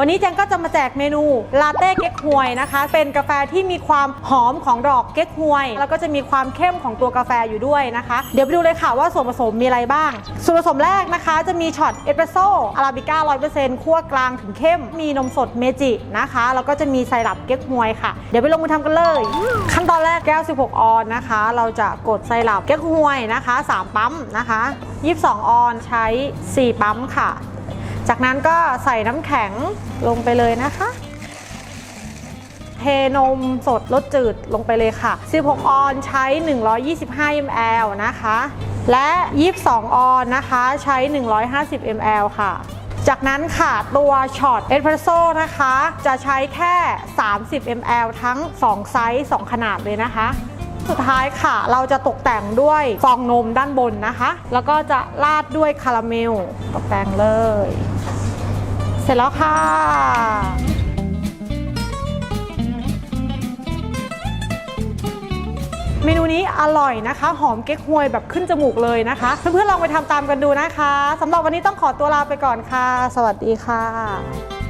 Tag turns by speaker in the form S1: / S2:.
S1: วันนี้แจงก็จะมาแจกเมนูลาเต้เก๊กฮวยนะคะ เป็นกาแฟที่มีความหอมของดอกเก๊กฮวย แล้วก็จะมีความเข้มของตัวกาแฟอยู่ด้วยนะคะ เดี๋ยวไปดูเลยค่ะว่าส่วนผสมมีอะไรบ้าง ส่วนผสมแรกนะคะ จะมีช็อตเอสเปรสโซ่อาราบิก้า100%คั่วกลางถึงเข้ม มีนมสดเมจินะคะ แล้วก็จะมีไซรัปเก๊กฮวยค่ะ เดี๋ยวไปลงมือทำกันเลย ขั้นตอนแรกแก้ว 16 ออนนะคะ เราจะกดไซรัปเก๊กฮวยนะคะ 3 ปั๊มนะคะ 22 ออนใช้ 4 ปั๊มค่ะ จากนั้นก็ใส่น้ำแข็งลงไปเลยนะคะ เทนมสดรสจืดลงไปเลยค่ะ 16 ออนใช้ 125 ml นะคะ และ 22 ออนนะคะใช้ 150 ml ค่ะจากนั้นค่ะตัวช็อตเอสเพรสโซ่นะคะ จะใช้แค่ 30 ml ทั้ง 2 ไซส์ 2 ขนาดเลยนะคะ สุดท้ายค่ะเราจะตกแต่งด้วยฟองนมด้านบนนะคะ แล้วก็จะราดด้วยคาราเมลตกแต่งเลย เสร็จแล้วค่ะเมนูนี้อร่อยนะคะ หอมเก๊กฮวยแบบขึ้นจมูกเลยนะคะ เพื่อนๆลองไปทำตามกันดูนะคะสำหรับวันนี้ต้องขอตัวลาไปก่อนค่ะ สวัสดีค่ะ